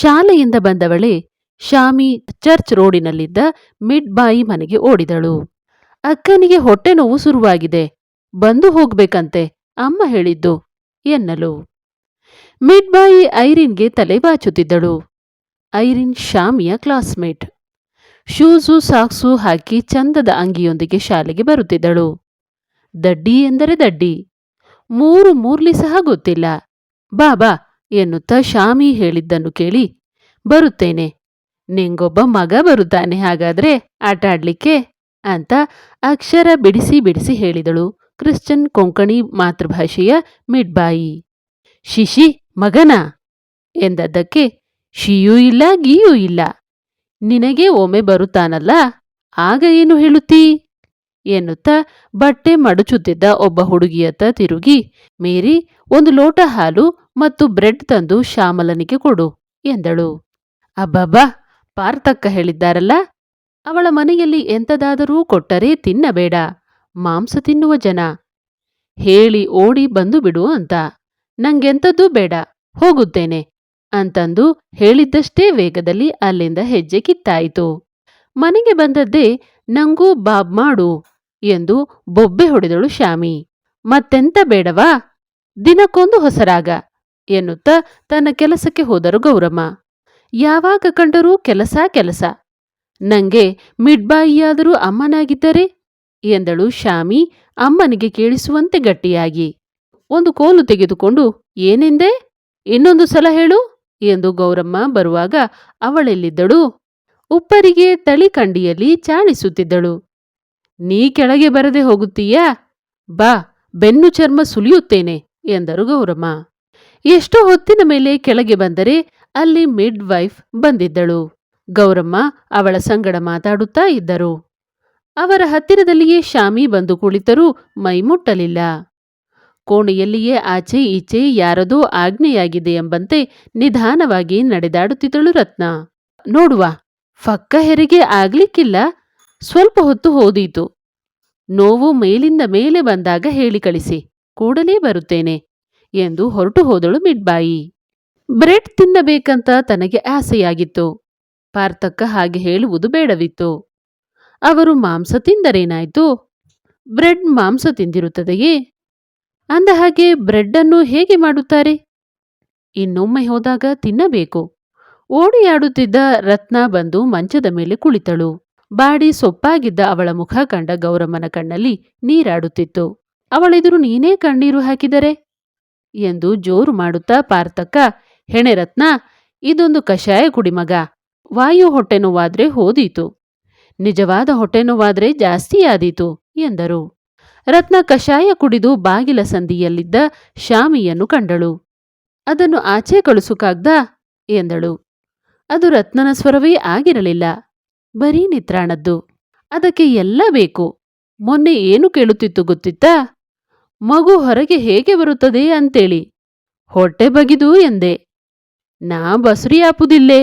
ಶಾಲೆಯಿಂದ ಬಂದವಳೆ Shami church ರೋಡಿನಲ್ಲಿದ್ದ mid ಬಾಯಿ ಮನೆಗೆ ಓಡಿದಳು. ಅಕ್ಕನಿಗೆ ಹೊಟ್ಟೆ ನೋವು ಶುರುವಾಗಿದೆ. ಬಂದು ಹೋಗ್ಬೇಕಂತೆ, ಅಮ್ಮ ಹೇಳಿದ್ದು ಎನ್ನಲು. ಮಿಡ್ ಬಾಯಿ ಐರಿನ್ಗೆ ತಲೆ ಬಾಚುತ್ತಿದ್ದಳು. ಐರಿನ್ ಶಾಮಿಯ ಕ್ಲಾಸ್ಮೇಟ್. ಶೂಸು, ಸಾಕ್ಸು ಹಾಕಿ ಚಂದದ ಅಂಗಿಯೊಂದಿಗೆ ಶಾಲೆಗೆ ಬರುತ್ತಿದ್ದಳು. ದಡ್ಡಿ ಎಂದರೆ ದಡ್ಡಿ. ಮೂರು ಮೂರ್ಲಿ ಸಹ ಗೊತ್ತಿಲ್ಲ. ಬಾಬಾ ಎನ್ನುತ್ತಾ ಶಾಮಿ ಹೇಳಿದ್ದನ್ನು ಕೇಳಿ, ಬರುತ್ತೇನೆ. ನಿಂಗೊಬ್ಬ ಮಗ ಬರುತ್ತಾನೆ, ಹಾಗಾದ್ರೆ ಆಟ ಆಡ್ಲಿಕ್ಕೆ? ಅಂತ ಅಕ್ಷರ ಬಿಡಿಸಿ ಬಿಡಿಸಿ ಹೇಳಿದಳು ಕ್ರಿಶ್ಚನ್ ಕೊಂಕಣಿ ಮಾತೃಭಾಷೆಯ ಮಿಡ್ಬಾಯಿ. ಶಿಶಿ, ಮಗನ? ಎಂದದ್ದಕ್ಕೆ, ಶಿಯೂ ಇಲ್ಲ, ಗೀಯೂ ಇಲ್ಲ. ನಿನಗೆ ಒಮ್ಮೆ ಬರುತ್ತಾನಲ್ಲ, ಆಗ ಏನು ಹೇಳುತ್ತೀ? ಎನ್ನುತ್ತಾ ಬಟ್ಟೆ ಮಡಚುತ್ತಿದ್ದ ಒಬ್ಬ ಹುಡುಗಿಯತ್ತ ತಿರುಗಿ, ಮೇರಿ, ಒಂದು ಲೋಟ ಹಾಲು ಮತ್ತು ಬ್ರೆಡ್ ತಂದು ಶ್ಯಾಮಲನಿಗೆ ಕೊಡು, ಎಂದಳು. ಅಬ್ಬಬ್ಬಾ ಪಾರ್ತಕ್ಕ ಹೇಳಿದ್ದಾರಲ್ಲ, ಅವಳ ಮನೆಯಲ್ಲಿ ಎಂತದಾದರೂ ಕೊಟ್ಟರೆ ತಿನ್ನಬೇಡ, ಮಾಂಸ ತಿನ್ನುವ ಜನ. ಹೇಳಿ ಓಡಿ ಬಂದು ಬಿಡು ಅಂತ ನಂಗೆಂಥದ್ದೂ ಬೇಡ, ಹೋಗುತ್ತೇನೆ, ಅಂತಂದು ಹೇಳಿದ್ದಷ್ಟೇ ವೇಗದಲ್ಲಿ ಅಲ್ಲಿಂದ ಹೆಜ್ಜೆ ಕಿತ್ತಾಯಿತು. ಮನೆಗೆ ಬಂದದ್ದೇ, ನಂಗೂ ಬಾಬ್ ಮಾಡು ಎಂದು ಬೊಬ್ಬೆ ಹೊಡೆದಳು ಶ್ಯಾಮಿ ಮತ್ತೆಂತ ಬೇಡವಾ? ದಿನಕ್ಕೊಂದು ಹೊಸರಾಗ ಎನ್ನುತ್ತ ತನ್ನ ಕೆಲಸಕ್ಕೆ ಹೋದರು ಗೌರಮ್ಮ. ಯಾವಾಗ ಕಂಡರೂ ಕೆಲಸ ಕೆಲಸ. ನಂಗೆ ಮಿಡ್ಬಾಯಿಯಾದರೂ ಅಮ್ಮನಾಗಿದ್ದರೆ? ಎಂದಳು ಶ್ಯಾಮಿ ಅಮ್ಮನಿಗೆ ಕೇಳಿಸುವಂತೆ ಗಟ್ಟಿಯಾಗಿ. ಒಂದು ಕೋಲು ತೆಗೆದುಕೊಂಡು ಏನೆಂದೆ? ಇನ್ನೊಂದು ಸಲ ಹೇಳು, ಎಂದು ಗೌರಮ್ಮ ಬರುವಾಗ ಅವಳೆಲ್ಲಿದ್ದಳು. ಉಪ್ಪರಿಗೆ ತಳಿಕಂಡಿಯಲ್ಲಿ ಚಾಣಿಸುತ್ತಿದ್ದಳು. ನೀ ಕೆಳಗೆ ಬರದೆ ಹೋಗುತ್ತೀಯಾ? ಬಾ, ಬೆನ್ನು ಚರ್ಮ ಸುಲಿಯುತ್ತೇನೆ, ಎಂದರು ಗೌರಮ್ಮ. ಎಷ್ಟೋ ಹೊತ್ತಿನ ಮೇಲೆ ಕೆಳಗೆ ಬಂದರೆ ಅಲ್ಲಿ ಮಿಡ್ ವೈಫ್ ಬಂದಿದ್ದಳು. ಗೌರಮ್ಮ ಅವಳ ಸಂಗಡ ಮಾತಾಡುತ್ತಾ ಇದ್ದರು. ಅವರ ಹತ್ತಿರದಲ್ಲಿಯೇ ಶಾಮಿ ಬಂದು ಕುಳಿತರೂ ಮೈ ಮುಟ್ಟಲಿಲ್ಲ. ಕೋಣೆಯಲ್ಲಿಯೇ ಆಚೆ ಈಚೆ ಯಾರದೋ ಆಜ್ಞೆಯಾಗಿದೆ ಎಂಬಂತೆ ನಿಧಾನವಾಗಿ ನಡೆದಾಡುತ್ತಿದ್ದಳು ರತ್ನ. ನೋಡುವ, ಫಕ್ಕ ಹೆರಿಗೆ ಆಗ್ಲಿಕ್ಕಿಲ್ಲ. ಸ್ವಲ್ಪ ಹೊತ್ತು ಹೋದೀತು. ನೋವು ಮೇಲಿಂದ ಮೇಲೆ ಬಂದಾಗ ಹೇಳಿ ಕಳಿಸಿ, ಕೂಡಲೇ ಬರುತ್ತೇನೆ ಎಂದು ಹೊರಟು ಹೋದಳು ಮಿಡ್ಬಾಯಿ. ಬ್ರೆಡ್ ತಿನ್ನಬೇಕಂತ ತನಗೆ ಆಸೆಯಾಗಿತ್ತು. ಪಾರ್ಥಕ್ಕ ಹಾಗೆ ಹೇಳುವುದು ಬೇಡವಿತ್ತು. ಅವರು ಮಾಂಸ ತಿಂದರೇನಾಯ್ತು? ಬ್ರೆಡ್ ಮಾಂಸ ತಿಂದಿರುತ್ತದೆಯೇ? ಅಂದ ಹಾಗೆ ಬ್ರೆಡ್ ಅನ್ನು ಹೇಗೆ ಮಾಡುತ್ತಾರೆ? ಇನ್ನೊಮ್ಮೆ ಹೋದಾಗ ತಿನ್ನಬೇಕು. ಓಡಿಯಾಡುತ್ತಿದ್ದ ರತ್ನ ಬಂದು ಮಂಚದ ಮೇಲೆ ಕುಳಿತಳು. ಬಾಡಿ ಸೊಪ್ಪಾಗಿದ್ದ ಅವಳ ಮುಖ ಕಂಡ ಗೌರಮ್ಮನ ಕಣ್ಣಲ್ಲಿ ನೀರಾಡುತ್ತಿತ್ತು. ಅವಳೆದುರು ನೀನೇ ಕಣ್ಣೀರು ಹಾಕಿದರೆ? ಎಂದು ಜೋರು ಮಾಡುತ್ತಾ ಪಾರ್ಥಕ್ಕ ಹೆಣೆರತ್ನ ಇದೊಂದು ಕಷಾಯ ಕುಡಿಮಗ ವಾಯು ಹೊಟ್ಟೆನೋವಾದ್ರೆ ಹೋದೀತು. ನಿಜವಾದ ಹೊಟ್ಟೆನೋವಾದ್ರೆ ಜಾಸ್ತಿ ಜಾಸ್ತಿಯಾದೀತು ಎಂದರು. ರತ್ನ ಕಷಾಯ ಕುಡಿದು ಬಾಗಿಲ ಸಂದಿಯಲ್ಲಿದ್ದ ಶಾಮಿಯನ್ನು ಕಂಡಳು. ಅದನ್ನು ಆಚೆ ಕಳಿಸುಕಾಗ್ದ ಎಂದಳು. ಅದು ರತ್ನನ ಸ್ವರವೇ ಆಗಿರಲಿಲ್ಲ. ಬರೀ ನಿತ್ರಾಣದ್ದು ಅದಕ್ಕೆ ಎಲ್ಲ ಬೇಕು. ಮೊನ್ನೆ ಏನು ಕೇಳುತ್ತಿತ್ತು ಗೊತ್ತಿತ್ತಾ? ಮಗು ಹೊರಗೆ ಹೇಗೆ ಬರುತ್ತದೆ ಅಂತೇಳಿ. ಹೊಟ್ಟೆ ಬಗಿದು ಎಂದೆ. ನಾ ಬಸುರಿ ಆಪುದಿಲ್ಲೇ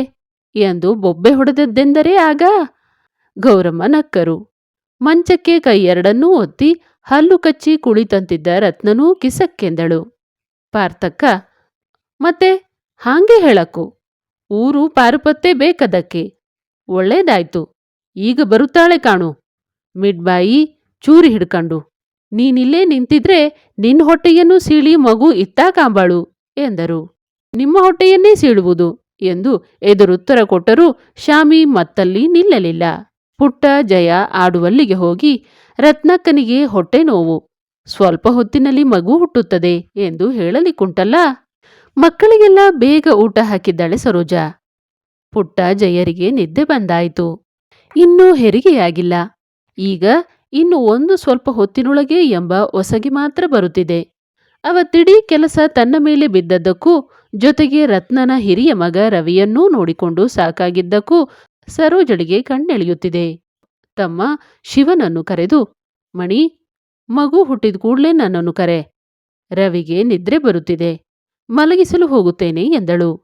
ಎಂದು ಬೊಬ್ಬೆ ಹೊಡೆದದ್ದೆಂದರೆ ಆಗ? ಗೌರಮ್ಮ ನಕ್ಕರು. ಮಂಚಕ್ಕೆ ಕೈಯೆರಡನ್ನೂ ಒತ್ತಿ ಹಲ್ಲು ಕಚ್ಚಿ ಕುಳಿತಂತಿದ್ದ ರತ್ನನೂ ಕಿಸಕ್ಕೆಂದಳು. ಪಾರ್ಥಕ್ಕ, ಮತ್ತೆ ಹಾಂಗೆ ಹೇಳಕ್ಕು. ಊರು ಪಾರುಪತ್ತೆ ಬೇಕದಕ್ಕೆ. ಒಳ್ಳೇದಾಯ್ತು. ಈಗ ಬರುತ್ತಾಳೆ ಕಾಣು. ಮಿಡ್ಬಾಯಿ ಚೂರಿ ಹಿಡ್ಕಂಡು, ನೀನಿಲ್ಲೇ ನಿಂತಿದ್ರೆ ನಿನ್ ಹೊಟ್ಟೆಯನ್ನು ಸೀಳಿ ಮಗು ಇತ್ತಾ ಕಾಂಬಾಳು ಎಂದರು. ನಿಮ್ಮ ಹೊಟ್ಟೆಯನ್ನೇ ಸೀಳುವುದು ಎಂದು ಎದುರುತ್ತರ ಕೊಟ್ಟರೂ ಶಾಮಿ ಮತ್ತಲ್ಲಿ ನಿಲ್ಲಲಿಲ್ಲ. ಪುಟ್ಟ ಜಯ ಆಡುವಲ್ಲಿಗೆ ಹೋಗಿ ರತ್ನಕ್ಕನಿಗೆ ಹೊಟ್ಟೆ ನೋವು. ಸ್ವಲ್ಪ ಹೊತ್ತಿನಲ್ಲಿ ಮಗು ಹುಟ್ಟುತ್ತದೆ ಎಂದು ಹೇಳಲಿಕ್ಕುಂಟಲ್ಲ. ಮಕ್ಕಳಿಗೆಲ್ಲ ಬೇಗ ಊಟ ಹಾಕಿದ್ದಾಳೆ ಸರೋಜಾ. ಪುಟ್ಟ ಜಯರಿಗೆ ನಿದ್ದೆ ಬಂದಾಯಿತು. ಇನ್ನೂ ಹೆರಿಗೆಯಾಗಿಲ್ಲ. ಈಗ ಇನ್ನು ಒಂದು ಸ್ವಲ್ಪ ಹೊತ್ತಿನೊಳಗೆ ಎಂಬ ಒಸಗಿ ಮಾತ್ರ ಬರುತ್ತಿದೆ. ಅವತ್ತಿಡೀ ಕೆಲಸ ತನ್ನ ಮೇಲೆ ಬಿದ್ದದ್ದಕ್ಕೂ, ಜೊತೆಗೆ ರತ್ನನ ಹಿರಿಯ ಮಗ ರವಿಯನ್ನೂ ನೋಡಿಕೊಂಡು ಸಾಕಾಗಿದ್ದಕ್ಕೂ ಸರೋಜಳಿಗೆ ಕಣ್ಣೆಳೆಯುತ್ತಿದೆ. ತಮ್ಮ ಶಿವನನ್ನು ಕರೆದು, ಮಣಿ, ಮಗು ಹುಟ್ಟಿದ ಕೂಡಲೇ ನನ್ನನ್ನು ಕರೆ. ರವಿಗೆ ನಿದ್ರೆ ಬರುತ್ತಿದೆ. ಮಲಗಿಸಲು ಹೋಗುತ್ತೇನೆ ಎಂದಳು.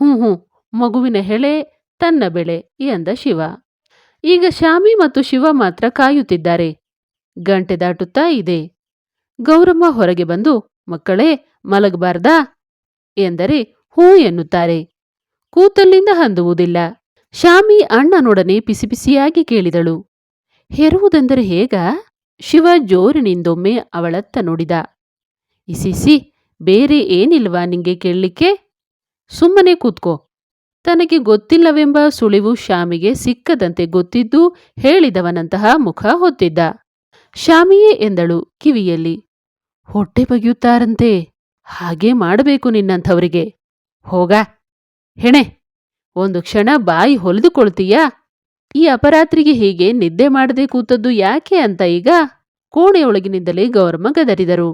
ಹ್ಞೂ ಹ್ಞೂ ಮಗುವಿನ ಹೆಳೆ, ತನ್ನ ಬೆಳೆ, ಎಂದ ಶಿವ. ಈಗ ಶಾಮಿ ಮತ್ತು ಶಿವ ಮಾತ್ರ ಕಾಯುತ್ತಿದ್ದಾರೆ. ಗಂಟೆ ದಾಟುತ್ತಾ ಇದೆ. ಗೌರಮ್ಮ ಹೊರಗೆ ಬಂದು, ಮಕ್ಕಳೇ, ಮಲಗಬಾರ್ದ? ಎಂದರೆ, ಹೂ ಎನ್ನುತ್ತಾರೆ. ಕೂತಲ್ಲಿಂದ ಹಂದುವುದಿಲ್ಲ. ಶಾಮಿ ಅಣ್ಣನೊಡನೆ ಪಿಸಿಪಿಸಿಯಾಗಿ ಕೇಳಿದಳು. ಹೆರುವುದೆಂದರೆ ಹೇಗ? ಶಿವ ಜೋರಿನಿಂದೊಮ್ಮೆ ಅವಳತ್ತ ನೋಡಿದ. ಇಸಿಸಿ ಬೇರೆ ಏನಿಲ್ವಾ ನಿಂಗೆ ಕೇಳಲಿಕ್ಕೆ? ಸುಮ್ಮನೆ ಕೂತ್ಕೋ. ತನಗೆ ಗೊತ್ತಿಲ್ಲವೆಂಬ ಸುಳಿವು ಶಾಮಿಗೆ ಸಿಕ್ಕದಂತೆ ಗೊತ್ತಿದ್ದು ಹೇಳಿದವನಂತಹ ಮುಖ ಹೊತ್ತಿದ್ದ. ಶಾಮಿಯೇ ಎಂದಳು ಕಿವಿಯಲ್ಲಿ. ಹೊಟ್ಟೆ ಬಗೆಯುತ್ತಾರಂತೆ. ಹಾಗೆ ಮಾಡಬೇಕು ನಿನ್ನಂಥವರಿಗೆ. ಹೋಗ. ಹೆಣೆ, ಒಂದು ಕ್ಷಣ ಬಾಯಿ ಹೊಲಿದುಕೊಳ್ತೀಯಾ? ಈ ಅಪರಾತ್ರಿಗೆ ಹೀಗೆ ನಿದ್ದೆ ಮಾಡದೆ ಕೂತದ್ದು ಯಾಕೆ ಅಂತ ಈಗ? ಕೋಣೆಯೊಳಗಿನಿಂದಲೇ ಗೌರಮ್ಮ ಗದರಿದರು.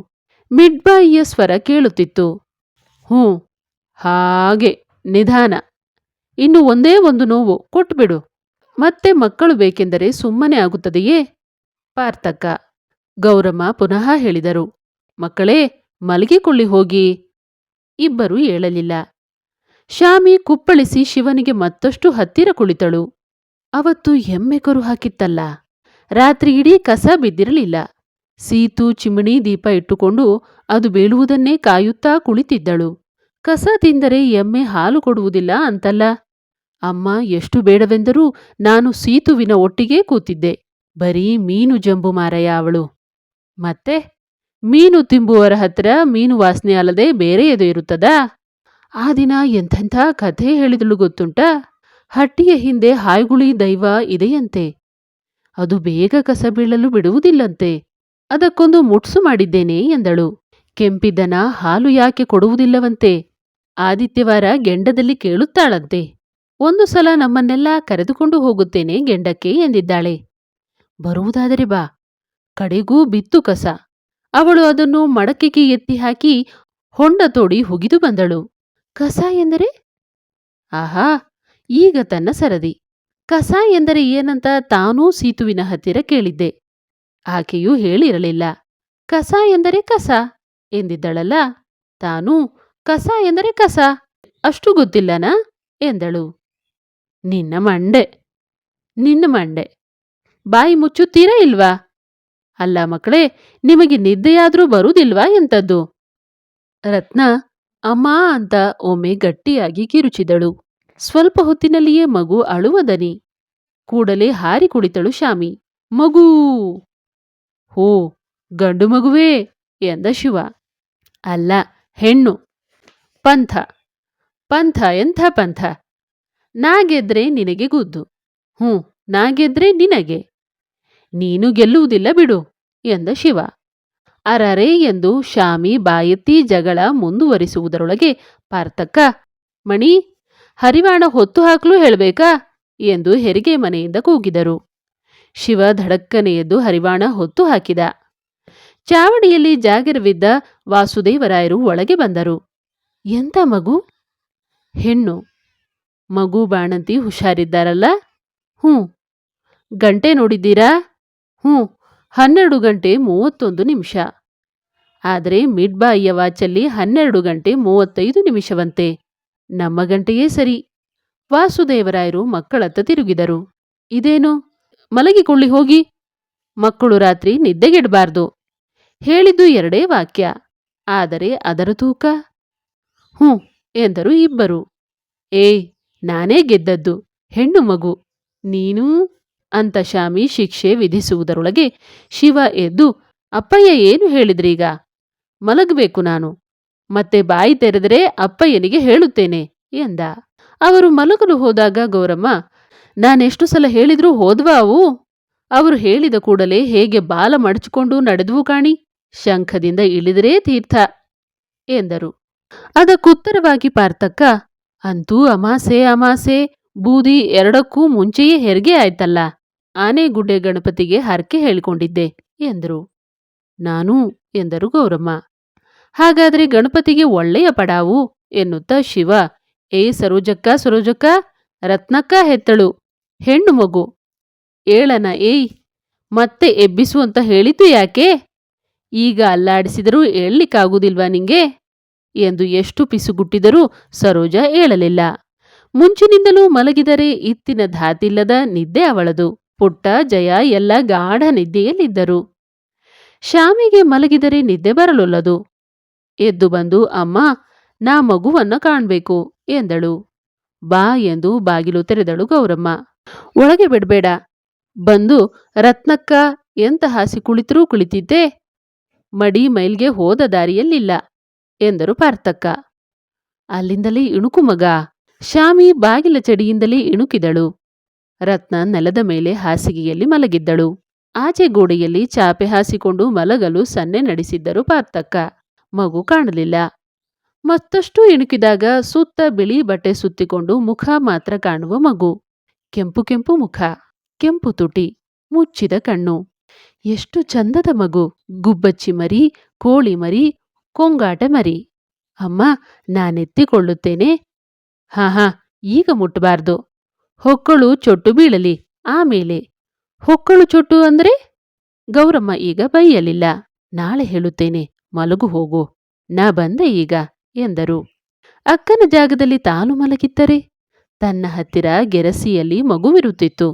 ಮಿಡ್ಬಾಯಿಯ ಸ್ವರ ಕೇಳುತ್ತಿತ್ತು. ಹ್ಞೂ, ಹಾಗೆ ನಿಧಾನ. ಇನ್ನು ಒಂದೇ ಒಂದು ನೋವು, ಕೊಟ್ಬಿಡು. ಮತ್ತೆ ಮಕ್ಕಳು ಬೇಕೆಂದರೆ ಸುಮ್ಮನೆ ಆಗುತ್ತದೆಯೇ? ಪಾರ್ಥಕ್ಕ. ಗೌರಮ್ಮ ಪುನಃ ಹೇಳಿದರು. ಮಕ್ಕಳೇ, ಮಲಗಿಕೊಳ್ಳಿ ಹೋಗಿ. ಇಬ್ಬರೂ ಏಳಲಿಲ್ಲ ಶಾಮಿ ಕುಪ್ಪಳಿಸಿ ಶಿವನಿಗೆ ಮತ್ತಷ್ಟು ಹತ್ತಿರ ಕುಳಿತಳು. ಅವತ್ತು ಎಮ್ಮೆ ಕರು ಹಾಕಿತ್ತಲ್ಲ. ರಾತ್ರಿ ಇಡೀ ಕಸ ಬಿದ್ದಿರಲಿಲ್ಲ. ಸೀತು, ಚಿಮಣಿ, ದೀಪ ಇಟ್ಟುಕೊಂಡು ಅದು ಬೀಳುವುದನ್ನೇ ಕಾಯುತ್ತಾ ಕುಳಿತಿದ್ದಳು. ಕಸ ತಿಂದರೆ ಎಮ್ಮೆ ಹಾಲು ಕೊಡುವುದಿಲ್ಲ ಅಂತಲ್ಲ. ಅಮ್ಮ, ಎಷ್ಟು ಬೇಡವೆಂದರೂ ನಾನು ಸೀತುವಿನ ಒಟ್ಟಿಗೇ ಕೂತಿದ್ದೆ. ಬರೀ ಮೀನು ಜಂಬು ಮಾರಯ್ಯ ಅವಳು. ಮತ್ತೆ? ಮೀನು ತಿಂಬುವರ ಹತ್ರ ಮೀನು ವಾಸನೆ ಅಲ್ಲದೆ ಬೇರೆ ಎದು ಇರುತ್ತದಾ? ಆ ದಿನ ಎಂಥೆಂಥ ಕಥೆ ಹೇಳಿದಳು ಗೊತ್ತುಂಟಾ? ಹಟ್ಟಿಯ ಹಿಂದೆ ಹಾಯ್ಗುಳಿ ದೈವ ಇದೆಯಂತೆ. ಅದು ಬೇಗ ಕಸ ಬೀಳಲು ಬಿಡುವುದಿಲ್ಲಂತೆ. ಅದಕ್ಕೊಂದು ಮುಟ್ಸು ಮಾಡಿದ್ದೇನೆ ಎಂದಳು. ಕೆಂಪಿದ್ದನ ಹಾಲು ಯಾಕೆ ಕೊಡುವುದಿಲ್ಲವಂತೆ? ಆದಿತ್ಯವಾರ ಗೆಂಡದಲ್ಲಿ ಕೇಳುತ್ತಾಳಂತೆ. ಒಂದು ಸಲ ನಮ್ಮನ್ನೆಲ್ಲ ಕರೆದುಕೊಂಡು ಹೋಗುತ್ತೇನೆ, ಗೆಂಡಕ್ಕೆ ಎಂದಿದ್ದಾಳೆ. ಬರುವುದಾದರೆ ಬಾ, ಕಡೆಗೂ ಬಿತ್ತು ಕಸ. ಅವಳು ಅದನ್ನು ಮಡಕೆಗೆ ಎತ್ತಿ ಹಾಕಿ ಹೊಂಡ ತೋಡಿ ಹುಗಿದು ಬಂದಳು. ಕಸ ಎಂದರೆ? ಆಹಾ, ಈಗ ತನ್ನ ಸರದಿ. ಕಸ ಎಂದರೆ ಏನಂತ ತಾನೂ ಸೀತುವಿನ ಹತ್ತಿರ ಕೇಳಿದ್ದೆ. ಆಕೆಯೂ ಹೇಳಿರಲಿಲ್ಲ. ಕಸ ಎಂದರೆ ಕಸ ಎಂದಿದ್ದಳಲ್ಲ, ತಾನೂ ಕಸ ಎಂದರೆ ಕಸ. ಅಷ್ಟು ಗೊತ್ತಿಲ್ಲನಾ? ಎಂದಳು. ನಿನ್ನ ಮಂಡೆ. ನಿನ್ನ ಮಂಡೆ. ಬಾಯಿ ಮುಚ್ಚುತ್ತೀರಾ ಇಲ್ವಾ? ಅಲ್ಲ ಮಕ್ಕಳೇ, ನಿಮಗೆ ನಿದ್ದೆಯಾದರೂ ಬರುವುದಿಲ್ವಾ ಎಂಥದ್ದು? ರತ್ನ, ಅಮ್ಮ ಅಂತ ಒಮ್ಮೆ ಗಟ್ಟಿಯಾಗಿ ಕಿರುಚಿದಳು. ಸ್ವಲ್ಪ ಹೊತ್ತಿನಲ್ಲಿಯೇ ಮಗು ಅಳುವದನಿ. ಕೂಡಲೇ ಹಾರಿ ಕುಳಿತಳು ಶಾಮಿ. ಮಗೂ! ಹೋ, ಗಂಡು ಮಗುವೇ ಎಂದ ಶಿವ. ಅಲ್ಲ, ಹೆಣ್ಣು. ಪಂಥ. ಪಂಥ ಎಂಥ ಪಂಥ? ನಾ ಗೆದ್ರೆ ನಿನಗೆ ಗುದ್ದು. ಹ್ಞೂ, ನಾ ಗೆದ್ರೆ ನಿನಗೆ. ನೀನು ಗೆಲ್ಲುವುದಿಲ್ಲ ಬಿಡು, ಎಂದ ಶಿವ. ಅರರೆ ಎಂದು ಶಾಮಿ ಬಾಯತ್ತಿ ಜಗಳ ಮುಂದುವರಿಸುವುದರೊಳಗೆ ಪಾರ್ಥಕ್ಕ, ಮಣಿ, ಹರಿವಾಣ ಹೊತ್ತು ಹಾಕಲು ಹೇಳಬೇಕಾ, ಎಂದು ಹೆರಿಗೆ ಮನೆಯಿಂದ ಕೂಗಿದರು. ಶಿವ ಧಡಕ್ಕನೆ ಎದ್ದು ಹರಿವಾಣ ಹೊತ್ತು ಹಾಕಿದ. ಚಾವಣಿಯಲ್ಲಿ ಜಾಗಿರವಿದ್ದ ವಾಸುದೇವರಾಯರು ಒಳಗೆ ಬಂದರು. ಎಂತ ಮಗು? ಹೆಣ್ಣು. ಮಗು ಬಾಣಂತಿ ಹುಷಾರಿದ್ದಾರಲ್ಲ? ಹ್ಞೂ. ಗಂಟೆ ನೋಡಿದ್ದೀರಾ? ಹ್ಞೂ. ಹನ್ನೆರಡು ಗಂಟೆ ಮೂವತ್ತೊಂದು ನಿಮಿಷ. ಆದರೆ ಮಿಡ್ಬಾಯಿಯ ವಾಚಲ್ಲಿ ಹನ್ನೆರಡು ಗಂಟೆ ಮೂವತ್ತೈದು ನಿಮಿಷವಂತೆ. ನಮ್ಮ ಗಂಟೆಯೇ ಸರಿ. ವಾಸುದೇವರಾಯರು ಮಕ್ಕಳತ್ತ ತಿರುಗಿದರು. ಇದೇನು? ಮಲಗಿಕೊಳ್ಳಿ ಹೋಗಿ. ಮಕ್ಕಳು ರಾತ್ರಿ ನಿದ್ದೆಗೆಡಬಾರ್ದು. ಹೇಳಿದ್ದು ಎರಡೇ ವಾಕ್ಯ. ಆದರೆ ಅದರ ತೂಕ? ಹ್ಞೂ ಎಂದರು ಇಬ್ಬರು. ಏಯ್ ನಾನೇ ಗೆದ್ದದ್ದು. ಹೆಣ್ಣು ಮಗು, ನೀನು? ಅಂತ ಶಾಮಿ ಶಿಕ್ಷೆ ವಿಧಿಸುವುದರೊಳಗೆ ಶಿವ ಎದ್ದು, ಅಪ್ಪಯ್ಯ ಏನು ಹೇಳಿದ್ರೀಗ ಮಲಗಬೇಕು ನಾನು. ಮತ್ತೆ ಬಾಯಿ ತೆರೆದರೆ ಅಪ್ಪಯ್ಯನಿಗೆ ಹೇಳುತ್ತೇನೆ ಎಂದ. ಅವರು ಮಲಗಲು ಹೋದಾಗ ಗೌರಮ್ಮ, ನಾನೆಷ್ಟು ಸಲ ಹೇಳಿದ್ರೂ ಹೋದ್ವಾ ಅವು? ಅವರು ಹೇಳಿದ ಕೂಡಲೇ ಹೇಗೆ ಬಾಲ ಮಡಚಿಕೊಂಡು ನಡೆದುವು ಕಾಣಿ? ಶಂಖದಿಂದ ಇಳಿದರೆ ತೀರ್ಥ ಎಂದರು. ಅದಕ್ಕುತ್ತರವಾಗಿ ಪಾರ್ಥಕ್ಕ ಅಂತೂ ಅಮಾಸೆ ಅಮಾಸೆ, ಬೂದಿ ಎರಡಕ್ಕೂ ಮುಂಚೆಯೇ ಹೆರಿಗೆ ಆಯ್ತಲ್ಲ? ಆನೆಗುಡ್ಡೆ ಗಣಪತಿಗೆ ಹರಕೆ ಹೇಳಿಕೊಂಡಿದ್ದೆ, ಎಂದರು. ನಾನು, ಎಂದರು ಗೌರಮ್ಮ. ಹಾಗಾದ್ರೆ ಗಣಪತಿಗೆ ಒಳ್ಳೆಯ ಪಡಾವು, ಎನ್ನುತ್ತಾ ಶಿವ. ಏ ಸರೋಜಕ್ಕ ಸರೋಜಕ್ಕ, ರತ್ನಕ್ಕ ಹೆತ್ತಳು, ಹೆಣ್ಣು ಮಗು. ಏಳನ ಏಯ್, ಮತ್ತೆ ಎಬ್ಬಿಸು ಅಂತ ಹೇಳಿದ್ದು ಯಾಕೆ? ಈಗ ಅಲ್ಲಾಡಿಸಿದರೂ ಹೇಳಲಿಕ್ಕಾಗುವುದಿಲ್ವಾ ನಿಂಗೆ? ಎಂದು ಎಷ್ಟು ಪಿಸುಗುಟ್ಟಿದರೂ ಸರೋಜ ಏಳಲಿಲ್ಲ ಮುಂಚಿನಿಂದಲೂ ಮಲಗಿದರೆ ಇತ್ತಿನ ಧಾತಿಲ್ಲದ ನಿದ್ದೆ ಅವಳದು. ಪುಟ್ಟ, ಜಯ ಎಲ್ಲ ಗಾಢ ನಿದ್ದೆಯಲ್ಲಿದ್ದರು. ಶ್ಯಾಮಿಗೆ ಮಲಗಿದರೆ ನಿದ್ದೆ ಬರಲೊಲ್ಲದು. ಎದ್ದು ಬಂದು, ಅಮ್ಮ, ನಾ ಮಗುವನ್ನ ಕಾಣಬೇಕು, ಎಂದಳು. ಬಾ, ಎಂದು ಬಾಗಿಲು ತೆರೆದಳು ಗೌರಮ್ಮ. ಒಳಗೆ ಬಿಡ್ಬೇಡ. ಬಂದು, ರತ್ನಕ್ಕ ಎಂತ ಹಾಸಿ ಕುಳಿತರೂ ಕುಳಿತಿದ್ದೆ. ಮಡಿ, ಮೈಲ್ಗೆ ಹೋದ ದಾರಿಯಲ್ಲಿಲ್ಲ. ಎಂದರು ಪಾರ್ಥಕ್ಕ. ಅಲ್ಲಿಂದಲೇ ಇಣುಕು ಮಗ. ಶಾಮಿ ಬಾಗಿಲ ಚಡಿಯಿಂದಲೇ ಇಣುಕಿದಳು. ರತ್ನ ನೆಲದ ಮೇಲೆ ಹಾಸಿಗೆಯಲ್ಲಿ ಮಲಗಿದ್ದಳು. ಆಚೆ ಗೋಡೆಯಲ್ಲಿ ಚಾಪೆ ಹಾಸಿಕೊಂಡು ಮಲಗಲು ಸನ್ನೆ ನಡೆಸಿದ್ದರು ಪಾರ್ಥಕ್ಕ. ಮಗು ಕಾಣಲಿಲ್ಲ. ಮತ್ತಷ್ಟು ಇಣುಕಿದಾಗ ಸುತ್ತ ಬಿಳಿ ಬಟ್ಟೆ ಸುತ್ತಿಕೊಂಡು ಮುಖ ಮಾತ್ರ ಕಾಣುವ ಮಗು. ಕೆಂಪು ಕೆಂಪು ಮುಖ. ಕೆಂಪು ತುಟಿ. ಮುಚ್ಚಿದ ಕಣ್ಣು. ಎಷ್ಟು ಚಂದದ ಮಗು. ಗುಬ್ಬಚ್ಚಿ ಮರಿ, ಕೋಳಿ ಮರಿ ಕೊಂಗಾಟ ಮರಿ. ಅಮ್ಮ ನಾನೆತ್ತಿಕೊಳ್ಳುತ್ತೇನೆ ಹಾ ಹಾ, ಈಗ ಮುಟ್ಟಬಾರ್ದು ಹೊಕ್ಕಳು ಚೊಟ್ಟು ಬೀಳಲಿ, ಆಮೇಲೆ. ಹೊಕ್ಕಳು ಚೊಟ್ಟು ಅಂದ್ರೆ? ಗೌರಮ್ಮ ಈಗ ಬೈಯಲಿಲ್ಲ. ನಾಳೆ ಹೇಳುತ್ತೇನೆ, ಮಲಗು ಹೋಗು. ನಾ ಬಂದೆ ಈಗ, ಎಂದರು. ಅಕ್ಕನ ಜಾಗದಲ್ಲಿ ತಾನು ಮಲಗಿದ್ದರೆ? ತನ್ನ ಹತ್ತಿರ ಗೆರಸಿಯಲ್ಲಿ ಮಗುವಿರುತ್ತಿತ್ತು.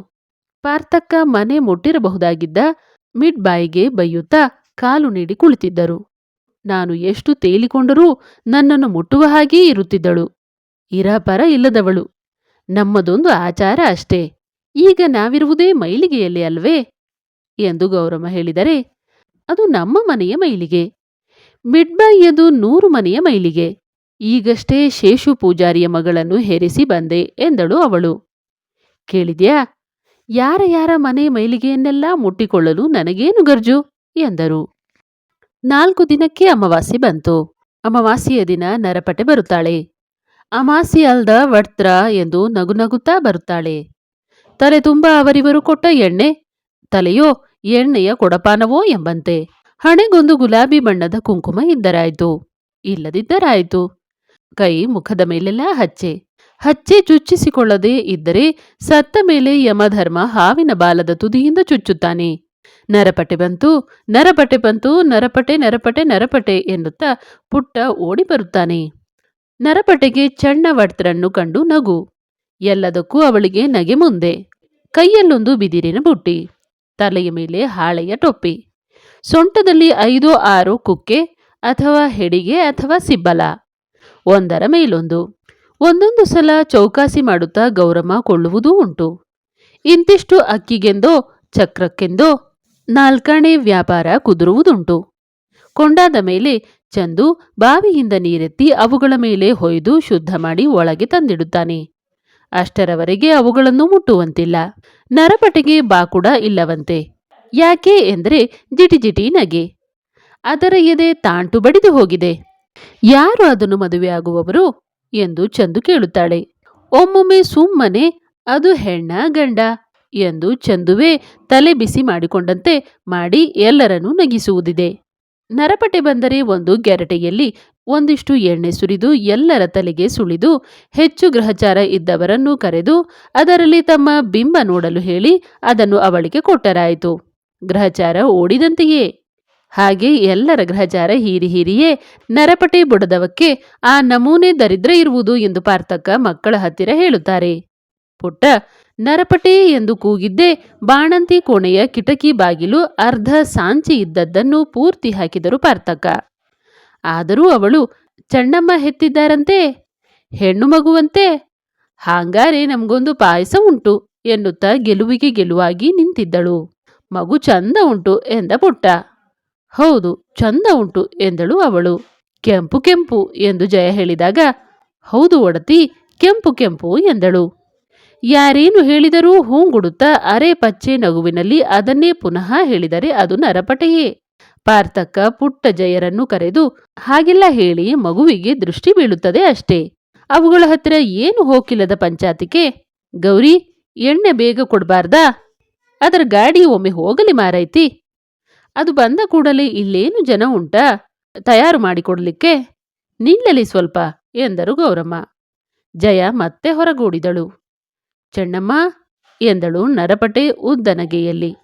ಪಾರ್ಥಕ್ಕ ಮನೆ ಮುಟ್ಟಿರಬಹುದಾಗಿದ್ದ ಮಿಡ್ ಬಾಯಿಗೆ ಬೈಯುತ್ತಾ ಕಾಲು ನೀಡಿ ಕುಳಿತಿದ್ದರು. ನಾನು ಎಷ್ಟು ತೇಲಿಕೊಂಡರೂ ನನ್ನನ್ನು ಮುಟ್ಟುವ ಹಾಗೇ ಇರುತ್ತಿದ್ದಳು. ಇರಪರ ಇಲ್ಲದವಳು. ನಮ್ಮದೊಂದು ಆಚಾರ ಅಷ್ಟೇ. ಈಗ ನಾವಿರುವುದೇ ಮೈಲಿಗೆಯಲ್ಲಿ ಅಲ್ವೇ? ಎಂದು ಗೌರಮ್ಮ ಹೇಳಿದರೆ, ಅದು ನಮ್ಮ ಮನೆಯ ಮೈಲಿಗೆ. ಮಿಡ್ಬಾಯಿಯದು ನೂರು ಮನೆಯ ಮೈಲಿಗೆ. ಈಗಷ್ಟೇ ಶೇಷು ಪೂಜಾರಿಯ ಮಗಳನ್ನು ಹೆರಿಸಿ ಬಂದೆ ಎಂದಳು ಅವಳು. ಕೇಳಿದ್ಯಾ? ಯಾರ ಯಾರ ಮನೆ ಮೈಲಿಗೆಯನ್ನೆಲ್ಲ ಮುಟ್ಟಿಕೊಳ್ಳಲು ನನಗೇನು ಗರ್ಜು? ಎಂದರು. ನಾಲ್ಕು ದಿನಕ್ಕೆ ಅಮಾವಾಸ್ಯೆ ಬಂತು. ಅಮಾವಾಸ್ಯೆಯ ದಿನ ನರಪಟೆ ಬರುತ್ತಾಳೆ. ಅಮಾಸಿ ಅಲ್ದ ವಡ್ತ್ರ ಎಂದು ನಗುನಗುತ್ತಾ ಬರುತ್ತಾಳೆ. ತಲೆ ತುಂಬ ಅವರಿವರು ಕೊಟ್ಟ ಎಣ್ಣೆ, ತಲೆಯೋ ಎಣ್ಣೆಯ ಕೊಡಪಾನವೋ ಎಂಬಂತೆ. ಹಣೆಗೊಂದು ಗುಲಾಬಿ ಬಣ್ಣದ ಕುಂಕುಮ ಇದ್ದರಾಯ್ತು. ಇಲ್ಲದಿದ್ದರಾಯ್ತು. ಕೈ ಮುಖದ ಮೇಲೆಲ್ಲ ಹಚ್ಚೆ. ಹಚ್ಚೆ ಚುಚ್ಚಿಸಿಕೊಳ್ಳದೆ ಇದ್ದರೆ ಸತ್ತ ಮೇಲೆ ಯಮಧರ್ಮ ಹಾವಿನ ಬಾಲದ ತುದಿಯಿಂದ ಚುಚ್ಚುತ್ತಾನೆ. ನರಪಟೆ ಬಂತು ನರಪಟೆ ಬಂತು, ನರಪಟೆ ನರಪಟೆ ನರಪಟೆ ಎನ್ನುತ್ತಾ ಪುಟ್ಟ ಓಡಿ ಬರುತ್ತಾನೆ. ನರಪಟೆಗೆ ಚಣ್ಣ ವಡ್ತರನ್ನು ಕಂಡು ನಗು. ಎಲ್ಲದಕ್ಕೂ ಅವಳಿಗೆ ನಗೆ ಮುಂದೆ. ಕೈಯಲ್ಲೊಂದು ಬಿದಿರಿನ ಬುಟ್ಟಿ, ತಲೆಯ ಮೇಲೆ ಹಾಳೆಯ ಟೊಪ್ಪಿ. ಸೊಂಟದಲ್ಲಿ ಐದೋ, ಆರು ಕುಕ್ಕೆ ಅಥವಾ ಹೆಡಿಗೆ ಅಥವಾ ಸಿಬ್ಬಲ. ಒಂದರ ಮೇಲೊಂದು. ಒಂದೊಂದು ಸಲ ಚೌಕಾಸಿ ಮಾಡುತ್ತಾ ಗೌರಮ್ಮ ಕೊಳ್ಳುವುದೂ ಉಂಟು. ಇಂತಿಷ್ಟು ಅಕ್ಕಿಗೆಂದೋ, ಚಕ್ರಕ್ಕೆಂದೋ ನಾಲ್ಕಾಣೆ ವ್ಯಾಪಾರ ಕುದುರುವುದುಂಟು. ಕೊಂಡಾದ ಮೇಲೆ ಚಂದು ಬಾವಿಯಿಂದ ನೀರೆತ್ತಿ ಅವುಗಳ ಮೇಲೆ ಹೊಯ್ದು ಶುದ್ಧ ಮಾಡಿ ಒಳಗೆ ತಂದಿಡುತ್ತಾನೆ. ಅಷ್ಟರವರೆಗೆ ಅವುಗಳನ್ನು ಮುಟ್ಟುವಂತಿಲ್ಲ. ನರಪಟಿಗೆ ಬಾಕುಡ ಇಲ್ಲವಂತೆ. ಯಾಕೆ ಎಂದರೆ ಜಿಟಿಜಿಟಿ ನಗೆ. ಅದರ ಎದೆ ತಾಂಟು ಬಡಿದು ಹೋಗಿದೆ. ಯಾರು ಅದನ್ನು ಮದುವೆಯಾಗುವವರು ಎಂದು ಚಂದು ಕೇಳುತ್ತಾಳೆ. ಒಮ್ಮೊಮ್ಮೆ ಸುಮ್ಮನೆ ಅದು ಹೆಣ್ಣ ಗಂಡ. ಎಂದು ಚಂದುವೇ ತಲೆ ಬಿಸಿ ಮಾಡಿಕೊಂಡಂತೆ ಮಾಡಿ ಎಲ್ಲರನ್ನೂ ನಗಿಸುವುದಿದೆ. ನರಪಟೆ ಬಂದರೆ ಒಂದು ಗೆರಟೆಯಲ್ಲಿ ಒಂದಿಷ್ಟು ಎಣ್ಣೆ ಸುರಿದು ಎಲ್ಲರ ತಲೆಗೆ ಸುಳಿದು ಹೆಚ್ಚು ಗ್ರಹಚಾರ ಇದ್ದವರನ್ನು ಕರೆದು ಅದರಲ್ಲಿ ತಮ್ಮ ಬಿಂಬ ನೋಡಲು ಹೇಳಿ ಅದನ್ನು ಅವಳಿಗೆ ಕೊಟ್ಟರಾಯಿತು. ಗ್ರಹಚಾರ ಓಡಿದಂತೆಯೇ? ಹಾಗೆ ಎಲ್ಲರ ಗ್ರಹಚಾರ ಹೀರಿ ಹೀರಿಯೇ ನರಪಟೆ ಬುಡದವಕ್ಕೆ ಆ ನಮೂನೆ ದರಿದ್ರ ಇರುವುದು ಎಂದು ಪಾರ್ಥಕ್ಕ ಮಕ್ಕಳ ಹತ್ತಿರ ಹೇಳುತ್ತಾರೆ. ಪುಟ್ಟ ನರಪಟೆ ಎಂದು ಕೂಗಿದ್ದೆ ಬಾಣಂತಿ ಕೋಣೆಯ ಕಿಟಕಿ ಬಾಗಿಲು ಅರ್ಧ ಸಾಂಚಿ ಇದ್ದದ್ದನ್ನು ಪೂರ್ತಿ ಹಾಕಿದರು ಪಾರ್ಥಕ. ಆದರೂ ಅವಳು ಚಣ್ಣಮ್ಮ ಹೆತ್ತಿದ್ದಾರಂತೆ? ಹೆಣ್ಣು ಮಗುವಂತೆ? ಹಾಂಗಾರೆ ನಮಗೊಂದು ಪಾಯಸ ಉಂಟು ಎನ್ನುತ್ತಾ ಗೆಲುವಿಗೆ ಗೆಲುವಾಗಿ ನಿಂತಿದ್ದಳು. ಮಗು ಚಂದ ಉಂಟು ಎಂದ ಪುಟ್ಟ. ಹೌದು, ಚಂದ ಉಂಟು ಎಂದಳು ಅವಳು. ಕೆಂಪು ಕೆಂಪು ಎಂದು ಜಯ ಹೇಳಿದಾಗ, ಹೌದು ಒಡತಿ, ಕೆಂಪು ಕೆಂಪು ಎಂದಳು. ಯಾರೇನು ಹೇಳಿದರೂ ಹೂಂಗುಡುತ್ತಾ ಅರೆ ಪಚ್ಚೆ ನಗುವಿನಲ್ಲಿ ಅದನ್ನೇ ಪುನಃ ಹೇಳಿದರೆ ಅದು ನರಪಟೆಯೇ. ಪಾರ್ಥಕ್ಕ ಪುಟ್ಟ ಜಯರನ್ನು ಕರೆದು, ಹಾಗೆಲ್ಲ ಹೇಳಿ ಮಗುವಿಗೆ ದೃಷ್ಟಿ ಬೀಳುತ್ತದೆ ಅಷ್ಟೇ. ಅವುಗಳ ಹತ್ತಿರ ಏನು ಹೋಗಿಲ್ಲದ ಪಂಚಾತಿಕೆ? ಗೌರಿ, ಎಣ್ಣೆ ಬೇಗ ಕೊಡಬಾರ್ದ? ಅದರ ಗಾಡಿ ಒಮ್ಮೆ ಹೋಗಲಿ ಮಾರೈತಿ. ಅದು ಬಂದ ಕೂಡಲೇ ಇಲ್ಲೇನು ಜನ ಉಂಟಾ? ತಯಾರು ಮಾಡಿಕೊಡಲಿಕ್ಕೆ? ನಿಲ್ಲಲಿ ಸ್ವಲ್ಪ, ಎಂದರು ಗೌರಮ್ಮ. ಜಯ ಮತ್ತೆ ಹೊರಗೂಡಿದಳು. ಚೆನ್ನಮ್ಮ, ಎಂದಳು ನರಪಟೆ ಉದ್ದನಗೆಯಲ್ಲಿ.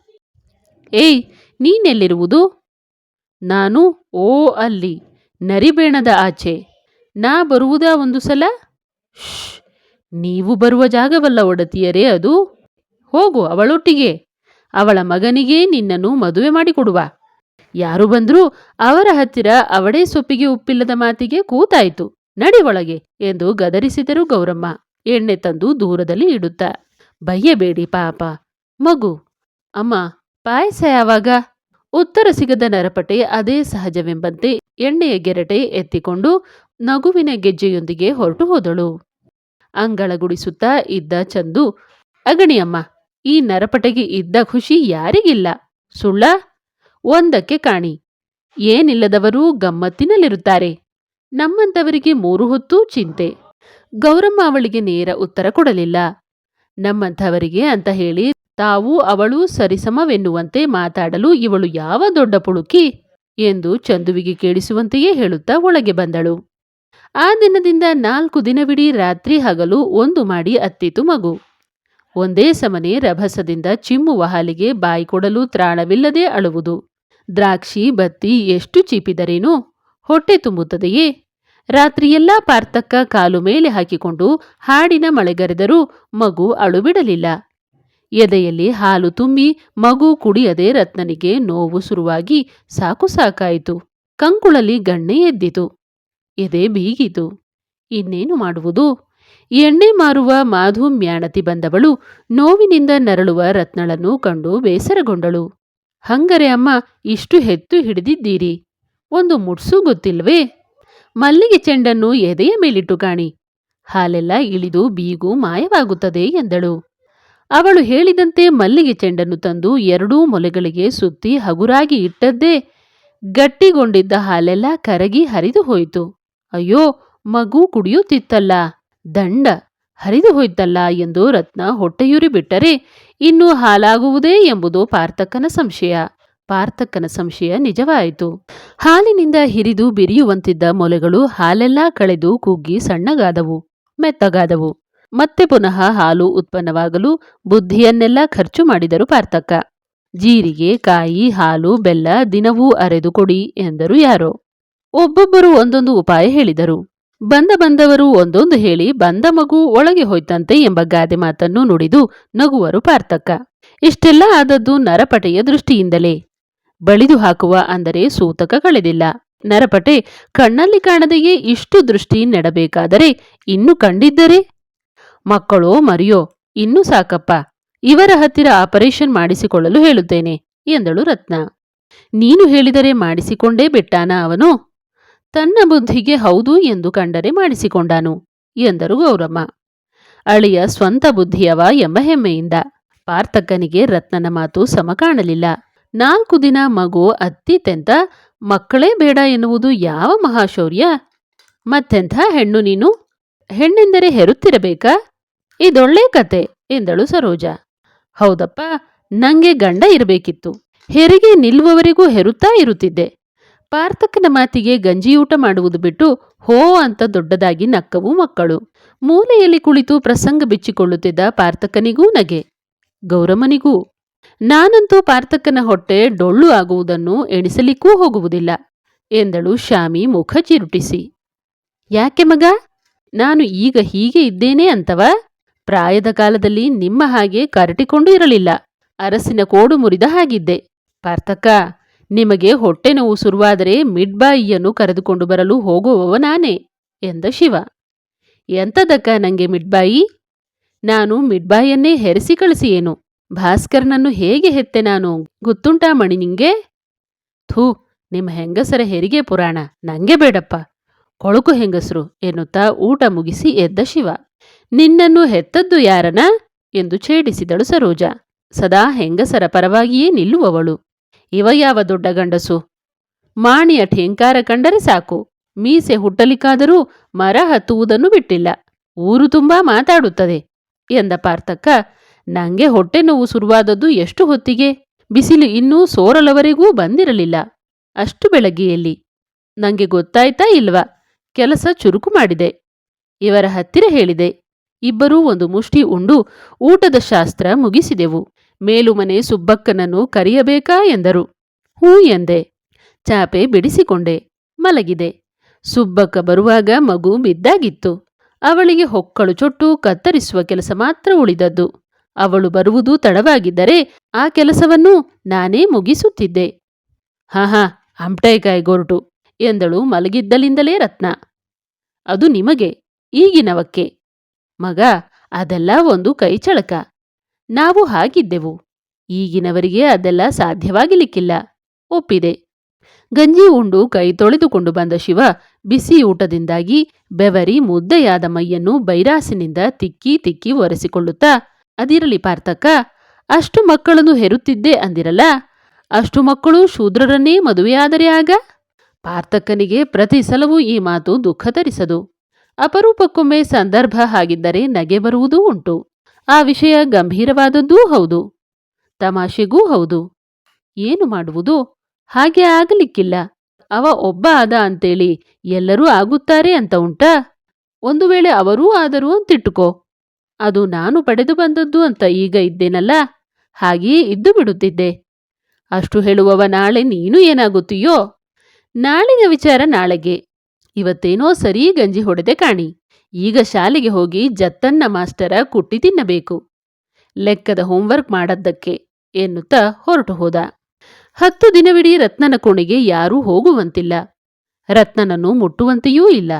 ಏಯ್, ನೀನೆಲ್ಲಿರುವುದು? ನಾನು ಓ ಅಲ್ಲಿ, ನರಿಬೇಣದ ಆಚೆ. ನಾ ಬರುವುದಾ ಒಂದು ಸಲ? ನೀವು ಬರುವ ಜಾಗವಲ್ಲ ಒಡತಿಯರೇ ಅದು. ಹೋಗು ಅವಳೊಟ್ಟಿಗೆ. ಅವಳ ಮಗನಿಗೆ ನಿನ್ನನ್ನು ಮದುವೆ ಮಾಡಿಕೊಡುವ. ಯಾರು ಬಂದರೂ ಅವರ ಹತ್ತಿರ ಅವಳೇ ಸೊಪ್ಪಿಗೆ ಉಪ್ಪಿಲ್ಲದ ಮಾತಿಗೆ ಕೂತಾಯಿತು. ನಡಿ ಒಳಗೆ, ಎಂದು ಗದರಿಸಿದರು ಗೌರಮ್ಮ. ಎಣ್ಣೆ ತಂದು ದೂರದಲ್ಲಿ ಇಡುತ್ತಾ ಬಯ್ಯಬೇಡಿ ಪಾಪ, ಮಗು, ಅಮ್ಮ, ಪಾಯಸ ಯಾವಾಗ? ಉತ್ತರ ಸಿಗದ ನರಪಟೆ ಅದೇ ಸಹಜವೆಂಬಂತೆ ಎಣ್ಣೆಯ ಗೆರಟೆ ಎತ್ತಿಕೊಂಡು ನಗುವಿನ ಗೆಜ್ಜೆಯೊಂದಿಗೆ ಹೊರಟು ಹೋದಳು. ಅಂಗಳಗುಡಿಸುತ್ತಾ ಇದ್ದ ಚಂದು, ಅಗಣಿಯಮ್ಮ, ಈ ನರಪಟೆಗೆ ಇದ್ದ ಖುಷಿ ಯಾರಿಗಿಲ್ಲ? ಸುಳ್ಳ? ಒಂದಕ್ಕೆ ಕಾಣಿ. ಏನಿಲ್ಲದವರು ಗಮ್ಮತ್ತಿನಲ್ಲಿರುತ್ತಾರೆ. ನಮ್ಮಂತವರಿಗೆ ಮೂರು ಹೊತ್ತೂ ಚಿಂತೆ. ಗೌರಮ್ಮ ಅವಳಿಗೆ ನೇರ ಉತ್ತರ ಕೊಡಲಿಲ್ಲ. ನಮ್ಮಂಥವರಿಗೆ ಅಂತ ಹೇಳಿ ತಾವು ಅವಳು ಸರಿಸಮವೆನ್ನುವಂತೆ ಮಾತಾಡಲು ಇವಳು ಯಾವ ದೊಡ್ಡ ಪುಳುಕಿ ಎಂದು ಚಂದುವಿಗೆ ಕೇಳಿಸುವಂತೆಯೇ ಹೇಳುತ್ತಾ ಒಳಗೆ ಬಂದಳು. ಆ ದಿನದಿಂದ ನಾಲ್ಕು ದಿನವಿಡೀ ರಾತ್ರಿ ಹಗಲು ಒಂದು ಮಾಡಿ ಅತ್ತಿತು ಮಗು. ಒಂದೇ ಸಮನೆ ರಭಸದಿಂದ ಚಿಮ್ಮುವ ಹಾಲಿಗೆ ಬಾಯಿ ಕೊಡಲು ತ್ರಾಣವಿಲ್ಲದೆ ಅಳುವುದು. ದ್ರಾಕ್ಷಿ, ಬತ್ತಿ ಎಷ್ಟು ಚೀಪಿದರೇನು ಹೊಟ್ಟೆ ತುಂಬುತ್ತದೆಯೇ? ರಾತ್ರಿಯೆಲ್ಲ ಪಾರ್ಥಕ್ಕ ಕಾಲು ಮೇಲೆ ಹಾಕಿಕೊಂಡು ಹಾಡಿನ ಮಳೆಗರೆದರೂ ಮಗು ಅಳುಬಿಡಲಿಲ್ಲ. ಎದೆಯಲ್ಲಿ ಹಾಲು ತುಂಬಿ ಮಗು ಕುಡಿಯದೆ ರತ್ನನಿಗೆ ನೋವು ಶುರುವಾಗಿ ಸಾಕು ಸಾಕಾಯಿತು. ಕಂಕುಳಲ್ಲಿ ಗಣ್ಣೆ ಎದ್ದಿತು. ಎದೆ ಬೀಗಿತು. ಇನ್ನೇನು ಮಾಡುವುದು? ಎಣ್ಣೆ ಮಾರುವ ಮಾಧು ಮ್ಯಾಣತಿ ಬಂದವಳು ನೋವಿನಿಂದ ನರಳುವ ರತ್ನಳನ್ನು ಕಂಡು ಬೇಸರಗೊಂಡಳು. ಹಂಗರೆ ಅಮ್ಮ, ಇಷ್ಟು ಹೆತ್ತು ಹಿಡಿದಿದ್ದೀರಿ. ಒಂದು ಮುಡ್ಸು ಗೊತ್ತಿಲ್ವೇ? ಮಲ್ಲಿಗೆ ಚೆಂಡನ್ನು ಎದೆಯ ಮೇಲಿಟ್ಟು ಕಾಣಿ. ಹಾಲೆಲ್ಲ ಇಳಿದು ಬೀಗು ಮಾಯವಾಗುತ್ತದೆ ಎಂದಳು. ಅವಳು ಹೇಳಿದಂತೆ ಮಲ್ಲಿಗೆ ಚೆಂಡನ್ನು ತಂದು ಎರಡೂ ಮೊಲೆಗಳಿಗೆ ಸುತ್ತಿ ಹಗುರಾಗಿ ಇಟ್ಟದ್ದೇ ಗಟ್ಟಿಗೊಂಡಿದ್ದ ಹಾಲೆಲ್ಲ ಕರಗಿ ಹರಿದು ಹೋಯಿತು. ಅಯ್ಯೋ, ಮಗು ಕುಡಿಯುತ್ತಿತ್ತಲ್ಲ. ದಂಡ. ಹರಿದು ಹೋಯ್ತಲ್ಲ ಎಂದು ರತ್ನ ಹೊಟ್ಟೆಯುರಿ ಬಿಟ್ಟರೆ ಇನ್ನು ಹಾಲಾಗುವುದೇ ಎಂಬುದು ಪಾರ್ಥಕ್ಕನ ಸಂಶಯ. ಪಾರ್ಥಕ್ಕನ ಸಂಶಯ ನಿಜವಾಯಿತು. ಹಾಲಿನಿಂದ ಹಿರಿದು ಬಿರಿಯುವಂತಿದ್ದ ಮೊಲೆಗಳು ಹಾಲೆಲ್ಲ ಕಳೆದು ಕುಗ್ಗಿ ಸಣ್ಣಗಾದವು, ಮೆತ್ತಗಾದವು. ಮತ್ತೆ ಪುನಃ ಹಾಲು ಉತ್ಪನ್ನವಾಗಲು ಬುದ್ಧಿಯನ್ನೆಲ್ಲ ಖರ್ಚು ಮಾಡಿದರು ಪಾರ್ಥಕ್ಕ ಜೀರಿಗೆ, ಕಾಯಿ, ಹಾಲು, ಬೆಲ್ಲ ದಿನವೂ ಅರೆದು ಕೊಡಿ ಎಂದರು ಯಾರೋ. ಒಬ್ಬೊಬ್ಬರು ಒಂದೊಂದು ಉಪಾಯ ಹೇಳಿದರು. ಬಂದ ಬಂದವರು ಒಂದೊಂದು ಹೇಳಿ ಬಂದ ಮಗು ಒಳಗೆ ಹೋಯ್ತಂತೆ ಎಂಬ ಗಾದೆ ಮಾತನ್ನು ನುಡಿದು ನಗುವರು ಪಾರ್ಥಕ್ಕ ಇಷ್ಟೆಲ್ಲ ಆದದ್ದು ನರಪಟೆಯ ದೃಷ್ಟಿಯಿಂದಲೇ. ಬಳಿದು ಹಾಕುವ ಅಂದರೆ ಸೂತಕ ಕಳೆದಿಲ್ಲ. ನರಪಟೆ, ಕಣ್ಣಲ್ಲಿ ಕಾಣದೆಯೇ ಇಷ್ಟು ದೃಷ್ಟಿ ನೆಡಬೇಕಾದರೆ ಇನ್ನು ಕಂಡಿದ್ದರೆ? ಮಕ್ಕಳೋ, ಮರಿಯೋ, ಇನ್ನು ಸಾಕಪ್ಪ. ಇವರ ಹತ್ತಿರ ಆಪರೇಷನ್ ಮಾಡಿಸಿಕೊಳ್ಳಲು ಹೇಳುತ್ತೇನೆ, ಎಂದಳು ರತ್ನ. ನೀನು ಹೇಳಿದರೆ ಮಾಡಿಸಿಕೊಂಡೇ ಬಿಟ್ಟಾನ ಅವನು? ತನ್ನ ಬುದ್ಧಿಗೆ ಹೌದು ಎಂದು ಕಂಡರೆ ಮಾಡಿಸಿಕೊಂಡಾನು, ಎಂದರು ಗೌರಮ್ಮ. ಅಳಿಯ ಸ್ವಂತ ಬುದ್ಧಿಯವ ಎಂಬ ಹೆಮ್ಮೆಯಿಂದ ಪಾರ್ಥಕ್ಕನಿಗೆ ರತ್ನನ ಮಾತು ಸಮ ಕಾಣಲಿಲ್ಲ. ನಾಲ್ಕು ದಿನ ಮಗು ಅತ್ತಿತೆಂತ ಮಕ್ಕಳೇ ಬೇಡ ಎನ್ನುವುದು ಯಾವ ಮಹಾಶೌರ್ಯ? ಮತ್ತೆಂಥ ಹೆಣ್ಣು ನೀನು? ಹೆಣ್ಣೆಂದರೆ ಹೆರುತ್ತಿರಬೇಕಾ? ಇದೊಳ್ಳೆ ಕತೆ, ಎಂದಳು ಸರೋಜ. ಹೌದಪ್ಪ, ನಂಗೆ ಗಂಡ ಇರಬೇಕಿತ್ತು. ಹೆರಿಗೆ ನಿಲ್ಲುವವರೆಗೂ ಹೆರುತ್ತಾ ಇರುತ್ತಿದ್ದೆ. ಪಾರ್ಥಕನ ಮಾತಿಗೆ ಗಂಜಿಯೂಟ ಮಾಡುವುದು ಬಿಟ್ಟು ಹೋ ಅಂತ ದೊಡ್ಡದಾಗಿ ನಕ್ಕವು ಮಕ್ಕಳು. ಮೂಲೆಯಲ್ಲಿ ಕುಳಿತು ಪ್ರಸಂಗ ಬಿಚ್ಚಿಕೊಳ್ಳುತ್ತಿದ್ದ ಪಾರ್ಥಕನಿಗೂ ನಗೆ. ಗೌರಮ್ಮನಿಗೂ ನಾನಂತೂ ಪಾರ್ಥಕ್ಕನ ಹೊಟ್ಟೆ ಡೊಳ್ಳು ಆಗುವುದನ್ನು ಎಣಿಸಲಿಕ್ಕೂ ಹೋಗುವುದಿಲ್ಲ ಎಂದಳು ಶಾಮಿ ಮುಖ ಚಿರುಟಿಸಿ. ಯಾಕೆ ಮಗ? ನಾನು ಈಗ ಹೀಗೆ ಇದ್ದೇನೆ ಅಂತವ? ಪ್ರಾಯದ ಕಾಲದಲ್ಲಿ ನಿಮ್ಮ ಹಾಗೆ ಕರಟಿಕೊಂಡು ಇರಲಿಲ್ಲ. ಅರಸಿನ ಕೋಡು ಮುರಿದ ಹಾಗಿದ್ದೆ. ಪಾರ್ಥಕ್ಕ ನಿಮಗೆ ಹೊಟ್ಟೆ ನೋವು ಶುರುವಾದರೆ ಮಿಡ್ಬಾಯಿಯನ್ನು ಕರೆದುಕೊಂಡು ಬರಲು ಹೋಗುವವ ನಾನೇ ಎಂದ ಶಿವ. ಎಂತದಕ್ಕ ನನಗೆ ಮಿಡ್ಬಾಯಿ? ನಾನು ಮಿಡ್ಬಾಯಿಯನ್ನೇ ಹೆರೆಸಿ ಕಳಿಸಿಯೇನು? ಭಾಸ್ಕರ್ನನ್ನು ಹೇಗೆ ಹೆತ್ತೆ ನಾನು? ಗೊತ್ತುಂಟಾ ಮಣಿ ನಿಂಗೆ? ಥೂ, ನಿಮ್ಮ ಹೆಂಗಸರ ಹೆರಿಗೆ ಪುರಾಣ ನಂಗೆ ಬೇಡಪ್ಪ. ಕೊಳುಕು ಹೆಂಗಸರು ಎನ್ನುತ್ತಾ ಊಟ ಮುಗಿಸಿ ಎದ್ದ ಶಿವ. ನಿನ್ನನ್ನು ಹೆತ್ತದ್ದು ಯಾರನ? ಎಂದು ಛೇಡಿಸಿದಳು ಸರೋಜ. ಸದಾ ಹೆಂಗಸರ ಪರವಾಗಿಯೇ ನಿಲ್ಲುವವಳು. ಇವ ಯಾವ ದೊಡ್ಡ ಗಂಡಸು? ಮಾಣಿಯ ಠೇಂಕಾರ ಕಂಡರೆ ಸಾಕು. ಮೀಸೆ ಹುಟ್ಟಲಿಕ್ಕಾದರೂ ಮರ ಹತ್ತುವುದನ್ನು ಬಿಟ್ಟಿಲ್ಲ. ಊರು ತುಂಬಾ ಮಾತಾಡುತ್ತದೆ ಎಂದ ಪಾರ್ಥಕ್ಕ ನಂಗೆ ಹೊಟ್ಟೆ ನೋವು ಶುರುವಾದದ್ದು ಎಷ್ಟು ಹೊತ್ತಿಗೆ? ಬಿಸಿಲು ಇನ್ನೂ ಸೋರಲವರೆಗೂ ಬಂದಿರಲಿಲ್ಲ. ಅಷ್ಟು ಬೆಳಗ್ಗೆಯಲ್ಲಿ. ನಂಗೆ ಗೊತ್ತಾಯ್ತಾ ಇಲ್ವಾ? ಕೆಲಸ ಚುರುಕು ಮಾಡಿದೆ. ಇವರ ಹತ್ತಿರ ಹೇಳಿದೆ. ಇಬ್ಬರೂ ಒಂದು ಮುಷ್ಟಿ ಉಂಡು ಊಟದ ಶಾಸ್ತ್ರ ಮುಗಿಸಿದೆವು. ಮೇಲುಮನೆ ಸುಬ್ಬಕ್ಕನನ್ನು ಕರೆಯಬೇಕಾ ಎಂದರು. ಹೂ ಎಂದೆ. ಚಾಪೆ ಬಿಡಿಸಿಕೊಂಡೆ. ಮಲಗಿದೆ. ಸುಬ್ಬಕ್ಕ ಬರುವಾಗ ಮಗು ಬಿದ್ದಾಗಿತ್ತು ಅವಳಿಗೆ ಹೊಕ್ಕಳು ಚೊಟ್ಟು ಕತ್ತರಿಸುವ ಕೆಲಸ ಮಾತ್ರ ಉಳಿದದ್ದು. ಅವಳು ಬರುವುದು ತಡವಾಗಿದ್ದರೆ ಆ ಕೆಲಸವನ್ನು ನಾನೇ ಮುಗಿಸುತ್ತಿದ್ದೆ. ಹಾ ಹಾ ಹಂಪ್ಟೇಕಾಯಿ ಗೊರಟು, ಎಂದಳು ಮಲಗಿದ್ದಲಿಂದಲೇ ರತ್ನ. ಅದು ನಿಮಗೆ ಈಗಿನವಕ್ಕೆ ಮಗ, ಅದೆಲ್ಲ ಒಂದು ಕೈಚಳಕ. ನಾವು ಹಾಗಿದ್ದೆವು. ಈಗಿನವರಿಗೆ ಅದೆಲ್ಲ ಸಾಧ್ಯವಾಗಿಲಿಕ್ಕಿಲ್ಲ, ಒಪ್ಪಿದೆ. ಗಂಜಿ ಉಂಡು ಕೈ ತೊಳೆದುಕೊಂಡು ಬಂದ ಶಿವ ಬಿಸಿ ಊಟದಿಂದಾಗಿ ಬೆವರಿ ಮುದ್ದೆಯಾದ ಮೈಯನ್ನು ಬೈರಾಸಿನಿಂದ ತಿಕ್ಕಿ ತಿಕ್ಕಿ ಒರೆಸಿಕೊಳ್ಳುತ್ತಾ ಅದಿರಲಿ ಪಾರ್ಥಕ್ಕ, ಅಷ್ಟು ಮಕ್ಕಳನ್ನು ಹೆರುತ್ತಿದ್ದೆ ಅಂದಿರಲ್ಲ, ಅಷ್ಟು ಮಕ್ಕಳು ಶೂದ್ರರನ್ನೇ ಮದುವೆಯಾದರೆ ಆಗ? ಪಾರ್ಥಕ್ಕನಿಗೆ ಪ್ರತಿ ಸಲವೂ ಈ ಮಾತು ದುಃಖ ತರಿಸದು. ಅಪರೂಪಕ್ಕೊಮ್ಮೆ ಸಂದರ್ಭ ಹಾಗಿದ್ದರೆ ನಗೆ ಬರುವುದೂ ಉಂಟು. ಆ ವಿಷಯ ಗಂಭೀರವಾದದ್ದೂ ಹೌದು. ತಮಾಷೆಗೂ ಹೌದು. ಏನು ಮಾಡುವುದು? ಹಾಗೆ ಆಗಲಿಕ್ಕಿಲ್ಲ. ಅವ ಒಬ್ಬ ಆದ ಅಂತೇಳಿ ಎಲ್ಲರೂ ಆಗುತ್ತಾರೆ ಅಂತ ಉಂಟಾ? ಒಂದು ವೇಳೆ ಅವರೂ ಆದರೂ ಅಂತಿಟ್ಟುಕೋ. ಅದು ನಾನು ಪಡೆದು ಬಂದದ್ದು ಅಂತ ಈಗ ಇದ್ದೇನಲ್ಲ? ಹಾಗೆಯೇ ಇದ್ದು ಬಿಡುತ್ತಿದ್ದೆ. ಅಷ್ಟು ಹೇಳುವವ ನಾಳೆ ನೀನು ಏನಾಗುತ್ತೀಯೋ? ನಾಳಿನ ವಿಚಾರ ನಾಳೆಗೆ. ಇವತ್ತೇನೋ ಸರಿ ಗಂಜಿ ಹೊಡೆದೆ ಕಾಣಿ. ಈಗ ಶಾಲೆಗೆ ಹೋಗಿ ಜತ್ತನ್ನ ಮಾಸ್ಟರ ಕುಟ್ಟಿ ತಿನ್ನಬೇಕು. ಲೆಕ್ಕದ ಹೋಂವರ್ಕ್ ಮಾಡದ್ದಕ್ಕೆ ಎನ್ನುತ್ತಾ ಹೊರಟು ಹೋದ. ಹತ್ತು ದಿನವಿಡೀ ರತ್ನನ ಕೋಣೆಗೆ ಯಾರೂ ಹೋಗುವಂತಿಲ್ಲ. ರತ್ನನನ್ನು ಮುಟ್ಟುವಂತೆಯೂ ಇಲ್ಲ.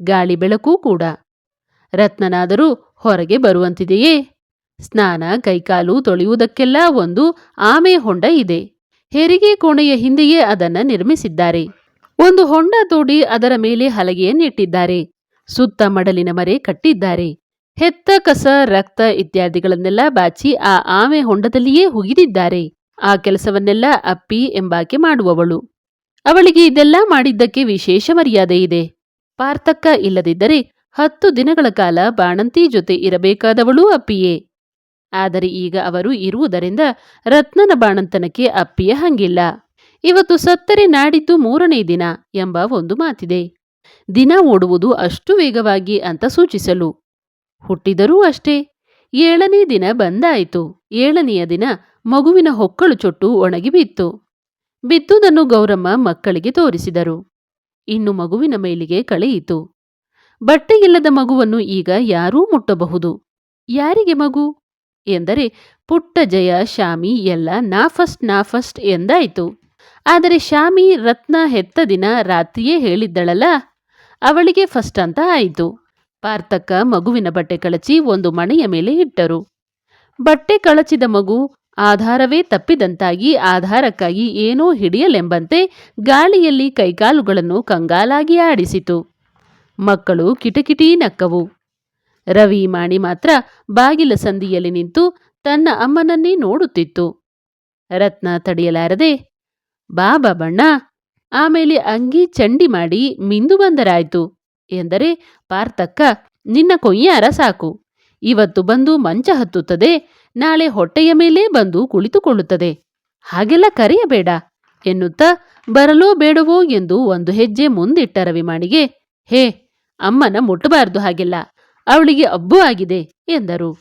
ಗಾಳಿ ಬೆಳಕೂ ಕೂಡ. ರತ್ನನಾದರೂ ಹೊರಗೆ ಬರುವಂತಿದೆಯೇ? ಸ್ನಾನ, ಕೈಕಾಲು ತೊಳೆಯುವುದಕ್ಕೆಲ್ಲ ಒಂದು ಆಮೆ ಹೊಂಡ ಇದೆ. ಹೆರಿಗೆ ಕೋಣೆಯ ಹಿಂದೆಯೇ ಅದನ್ನು ನಿರ್ಮಿಸಿದ್ದಾರೆ. ಒಂದು ಹೊಂಡ ತೋಡಿ ಅದರ ಮೇಲೆ ಹಲಗೆಯನ್ನಿಟ್ಟಿದ್ದಾರೆ ಸುತ್ತ ಮಡಲಿನ ಮರೆ ಕಟ್ಟಿದ್ದಾರೆ. ಹೆತ್ತ ಕಸ, ರಕ್ತ ಇತ್ಯಾದಿಗಳನ್ನೆಲ್ಲ ಬಾಚಿ ಆ ಆಮೆ ಹೊಂಡದಲ್ಲಿಯೇ ಹುಗಿದಿದ್ದಾರೆ. ಆ ಕೆಲಸವನ್ನೆಲ್ಲ ಅಪ್ಪಿ ಎಂಬಾಕೆ ಮಾಡುವವಳು. ಅವಳಿಗೆ ಇದೆಲ್ಲ ಮಾಡಿದ್ದಕ್ಕೆ ವಿಶೇಷ ಮರ್ಯಾದೆ ಇದೆ. ಪಾರ್ಥಕ್ಕ ಇಲ್ಲದಿದ್ದರೆ ಹತ್ತು ದಿನಗಳ ಕಾಲ ಬಾಣಂತಿ ಜೊತೆ ಇರಬೇಕಾದವಳೂ ಅಪ್ಪಿಯೇ. ಆದರೆ ಈಗ ಅವರು ಇರುವುದರಿಂದ ರತ್ನನ ಬಾಣಂತನಕ್ಕೆ ಅಪ್ಪಿಯ ಹಂಗಿಲ್ಲ. ಇವತ್ತು ಸತ್ತರೆ ನಾಡಿದ್ದು ಮೂರನೇ ದಿನ ಎಂಬ ಒಂದು ಮಾತಿದೆ. ದಿನ ಓಡುವುದು ಅಷ್ಟು ವೇಗವಾಗಿ ಅಂತ ಸೂಚಿಸಲು. ಹುಟ್ಟಿದರೂ ಅಷ್ಟೇ. ಏಳನೇ ದಿನ ಬಂದಾಯಿತು. ಏಳನೆಯ ದಿನ ಮಗುವಿನ ಹೊಕ್ಕಳು ಚೊಟ್ಟು ಒಣಗಿ ಬಿತ್ತು. ಬಿದ್ದುದನ್ನು ಗೌರಮ್ಮ ಮಕ್ಕಳಿಗೆ ತೋರಿಸಿದರು. ಇನ್ನು ಮಗುವಿನ ಮೇಲಿಗೆ ಕಳೆಯಿತು. ಬಟ್ಟೆಯಿಲ್ಲದ ಮಗುವನ್ನು ಈಗ ಯಾರೂ ಮುಟ್ಟಬಹುದು. ಯಾರಿಗೆ ಮಗು? ಎಂದರೆ ಪುಟ್ಟ ಜಯ, ಶಾಮಿ ಎಲ್ಲ ನಾ ಫಸ್ಟ್ ಎಂದಾಯಿತು. ಆದರೆ ಶಾಮಿ ರತ್ನ ಹೆತ್ತ ದಿನ ರಾತ್ರಿಯೇ ಹೇಳಿದ್ದಳಲ್ಲ. ಅವಳಿಗೆ ಫಸ್ಟ್ ಅಂತ ಆಯಿತು. ಪಾರ್ಥಕ್ಕ ಮಗುವಿನ ಬಟ್ಟೆ ಕಳಚಿ ಒಂದು ಮಣೆಯ ಮೇಲೆ ಇಟ್ಟರು. ಬಟ್ಟೆ ಕಳಚಿದ ಮಗು ಆಧಾರವೇ ತಪ್ಪಿದಂತಾಗಿ ಆಧಾರಕ್ಕಾಗಿ ಏನೋ ಹಿಡಿಯಲೆಂಬಂತೆ ಗಾಳಿಯಲ್ಲಿ ಕೈಕಾಲುಗಳನ್ನು ಕಂಗಾಲಾಗಿ ಆಡಿಸಿತು. ಮಕ್ಕಳು ಕಿಟಕಿಟೀ ನಕ್ಕವು. ರವಿ ಮಾಣಿ ಮಾತ್ರ ಬಾಗಿಲ ಸಂದಿಯಲ್ಲಿ ನಿಂತು ತನ್ನ ಅಮ್ಮನನ್ನೇ ನೋಡುತ್ತಿತ್ತು. ರತ್ನ ತಡೆಯಲಾರದೆ, ಬಾಬಾ ಬಣ್ಣ, ಆಮೇಲೆ ಅಂಗಿ ಚಂಡಿ ಮಾಡಿ ಮಿಂದು ಬಂದರಾಯ್ತು. ಎಂದರೆ ಪಾರ್ಥಕ್ಕ, ನಿನ್ನ ಕೊಯ್ಯಾರ ಸಾಕು. ಇವತ್ತು ಬಂದು ಮಂಚ ಹತ್ತುತ್ತದೆ, ನಾಳೆ ಹೊಟ್ಟೆಯ ಮೇಲೆ ಬಂದು ಕುಳಿತುಕೊಳ್ಳುತ್ತದೆ. ಹಾಗೆಲ್ಲ ಕರೆಯಬೇಡ ಎನ್ನುತ್ತಾ, ಬರಲೋ ಬೇಡವೋ ಎಂದು ಒಂದು ಹೆಜ್ಜೆ ಮುಂದಿಟ್ಟ ರವಿಮಾಣಿಗೆ ಹೇ ಅಮ್ಮನ ಮುಟ್ಟಬಾರದು ಹಾಗೆಲ್ಲ. ಅವಳಿಗೆ ಅಬ್ಬು ಆಗಿದೆ ಎಂದರು.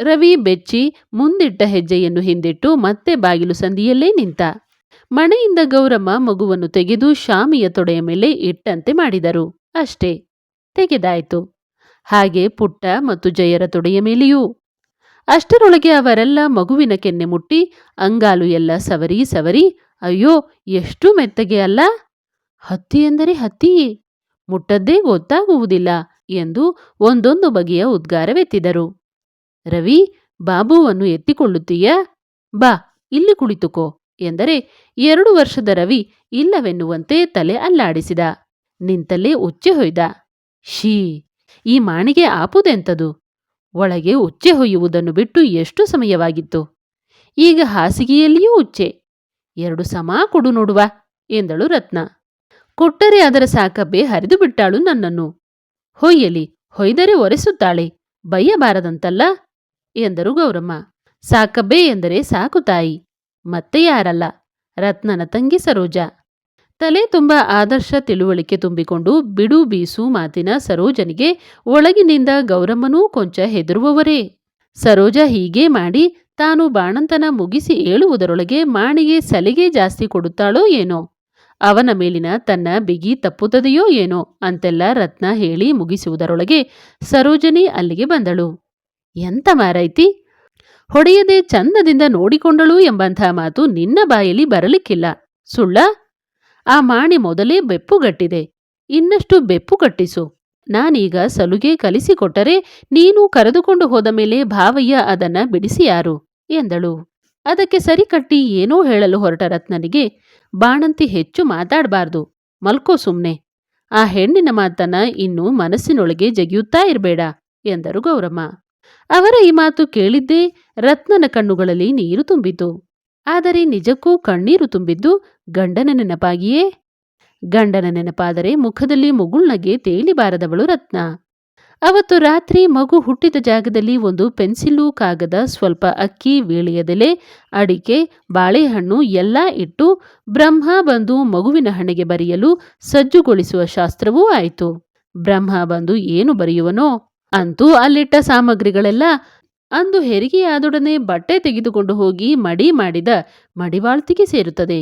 ರವಿ ಬೆಚ್ಚಿ ಮುಂದಿಟ್ಟ ಹೆಜ್ಜೆಯನ್ನು ಹಿಂದಿಟ್ಟು ಮತ್ತೆ ಬಾಗಿಲು ಸಂದಿಯಲ್ಲೇ ನಿಂತ. ಮಣೆಯಿಂದ ಗೌರಮ್ಮ ಮಗುವನ್ನು ತೆಗೆದು ಶಾಮಿಯ ತೊಡೆಯ ಮೇಲೆ ಇಟ್ಟಂತೆ ಮಾಡಿದರು. ಅಷ್ಟೇ, ತೆಗೆದಾಯಿತು. ಹಾಗೆ ಪುಟ್ಟ ಮತ್ತು ಜಯರ ತೊಡೆಯ ಮೇಲೆಯೂ. ಅಷ್ಟರೊಳಗೆ ಅವರೆಲ್ಲ ಮಗುವಿನ ಕೆನ್ನೆ ಮುಟ್ಟಿ, ಅಂಗಾಲು ಎಲ್ಲ ಸವರಿ ಸವರಿ, ಅಯ್ಯೋ, ಎಷ್ಟು ಮೆತ್ತಗೆ ಅಲ್ಲ? ಹತ್ತಿ ಎಂದರೆ ಹತ್ತಿಯೇ ಮುಟ್ಟದ್ದೇ ಗೊತ್ತಾಗುವುದಿಲ್ಲ ಎಂದು ಒಂದೊಂದು ಬಗೆಯ ಉದ್ಗಾರವೆತ್ತಿದರು. ರವಿ, ಬಾಬುವನ್ನು ಎತ್ತಿಕೊಳ್ಳುತ್ತೀಯಾ? ಬಾ, ಇಲ್ಲಿ ಕುಳಿತುಕೋ ಎಂದರೆ ಎರಡು ವರ್ಷದ ರವಿ ಇಲ್ಲವೆನ್ನುವಂತೆ ತಲೆ ಅಲ್ಲಾಡಿಸಿದ. ನಿಂತಲ್ಲೇ ಉಚ್ಚೆ ಹೊಯ್ದ. ಶೀ ಈ ಮಾಣಿಗೆ ಆಪುದೆಂತದು? ಒಳಗೆ ಉಚ್ಚೆ ಹೊಯ್ಯುವುದನ್ನು ಬಿಟ್ಟು ಎಷ್ಟು ಸಮಯವಾಗಿತ್ತು? ಈಗ ಹಾಸಿಗೆಯಲ್ಲಿಯೂ ಉಚ್ಚೆ. ಎರಡು ಸಮ ಕೊಡು ನೋಡುವ ಎಂದಳು ರತ್ನ. ಕೊಟ್ಟರೆ ಅದರ ಸಾಕಬ್ಬೆ ಹರಿದು ಬಿಟ್ಟಾಳು ನನ್ನನ್ನು. ಹೊಯ್ಯಲಿ ಹೊಯ್ದರೆ ಒರೆಸುತ್ತಾಳೆ ಬಯ್ಯಬಾರದಂತಲ್ಲ ಎಂದರು ಗೌರಮ್ಮ. ಸಾಕಬ್ಬೆ ಎಂದರೆ ಸಾಕು ತಾಯಿ, ಮತ್ತೆ ಯಾರಲ್ಲ? ರತ್ನನ ತಂಗಿ ಸರೋಜ. ತಲೆ ತುಂಬ ಆದರ್ಶ ತಿಳುವಳಿಕೆ ತುಂಬಿಕೊಂಡು ಬಿಡು ಬೀಸು ಮಾತಿನ ಸರೋಜನಿಗೆ ಒಳಗಿನಿಂದ ಗೌರಮ್ಮನೂ ಕೊಂಚ ಹೆದರುವವರೇ. ಸರೋಜ ಹೀಗೆ ಮಾಡಿ ತಾನು ಬಾಣಂತನ ಮುಗಿಸಿ ಏಳುವುದರೊಳಗೆ ಮಾಣಿಗೆ ಸಲಿಗೆ ಜಾಸ್ತಿ ಕೊಡುತ್ತಾಳೋ ಏನೋ? ಅವನ ಮೇಲಿನ ತನ್ನ ಬಿಗಿ ತಪ್ಪುತ್ತದೆಯೋ ಏನೋ ಅಂತೆಲ್ಲ ರತ್ನ ಹೇಳಿ ಮುಗಿಸುವುದರೊಳಗೆ ಸರೋಜನಿ ಅಲ್ಲಿಗೆ ಬಂದಳು. ಎಂತ ಮಾರೈತಿ ಹೊಡೆಯದೆ ಚಂದದಿಂದ ನೋಡಿಕೊಂಡಳು ಎಂಬಂಥ ಮಾತು ನಿನ್ನ ಬಾಯಲ್ಲಿ ಬರಲಿಕ್ಕಿಲ್ಲ. ಸುಳ್ಳ? ಆ ಮಾಣಿ ಮೊದಲೇ ಬೆಪ್ಪುಗಟ್ಟಿದೆ ಇನ್ನಷ್ಟು ಬೆಪ್ಪು ಕಟ್ಟಿಸು. ನಾನೀಗ ಸಲುಗೆ ಕಲಿಸಿಕೊಟ್ಟರೆ ನೀನು ಕರೆದುಕೊಂಡು ಹೋದ ಮೇಲೆ ಭಾವಯ್ಯ ಅದನ್ನ ಬಿಡಿಸಿಯಾರು ಎಂದಳು. ಅದಕ್ಕೆ ಸರಿಕಟ್ಟಿ ಏನೋ ಹೇಳಲು ಹೊರಟ ರತ್ನನಿಗೆ ಬಾಣಂತಿ ಹೆಚ್ಚು ಮಾತಾಡಬಾರ್ದು. ಮಲ್ಕೋ ಸುಮ್ನೆ. ಆ ಹೆಣ್ಣಿನ ಮಾತನ್ನ ಇನ್ನು ಮನಸ್ಸಿನೊಳಗೆ ಜಗಿಯುತ್ತಾ ಇರಬೇಡ ಎಂದರು ಗೌರಮ್ಮ. ಅವರ ಈ ಮಾತು ಕೇಳಿದ್ದೇ ರತ್ನನ ಕಣ್ಣುಗಳಲ್ಲಿ ನೀರು ತುಂಬಿತು. ಆದರೆ ನಿಜಕ್ಕೂ ಕಣ್ಣೀರು ತುಂಬಿದ್ದು ಗಂಡನ ನೆನಪಾಗಿಯೇ? ಗಂಡನ ನೆನಪಾದರೆ ಮುಖದಲ್ಲಿ ಮುಗುಳ್ನಗೆ ತೇಲಿಬಾರದವಳು ರತ್ನ. ಅವತ್ತು ರಾತ್ರಿ ಮಗು ಹುಟ್ಟಿದ ಜಾಗದಲ್ಲಿ ಒಂದು ಪೆನ್ಸಿಲು ಕಾಗದ, ಸ್ವಲ್ಪ ಅಕ್ಕಿ ವೀಳಿಯದೆಲೆ ಅಡಿಕೆ, ಬಾಳೆಹಣ್ಣು ಎಲ್ಲ ಇಟ್ಟು ಬ್ರಹ್ಮ ಬಂದು ಮಗುವಿನ ಹಣೆಗೆ ಬರೆಯಲು ಸಜ್ಜುಗೊಳಿಸುವ ಶಾಸ್ತ್ರವೂ ಆಯಿತು. ಬ್ರಹ್ಮ ಬಂದು ಏನು ಬರೆಯುವನೋ ಅಂತೂ ಅಲ್ಲಿಟ್ಟ ಸಾಮಗ್ರಿಗಳೆಲ್ಲ ಅಂದು ಹೆರಿಗೆಯಾದೊಡನೆ ಬಟ್ಟೆ ತೆಗೆದುಕೊಂಡು ಹೋಗಿ ಮಡಿ ಮಾಡಿದ ಮಡಿವಾಳ್ತಿಗೆ ಸೇರುತ್ತದೆ.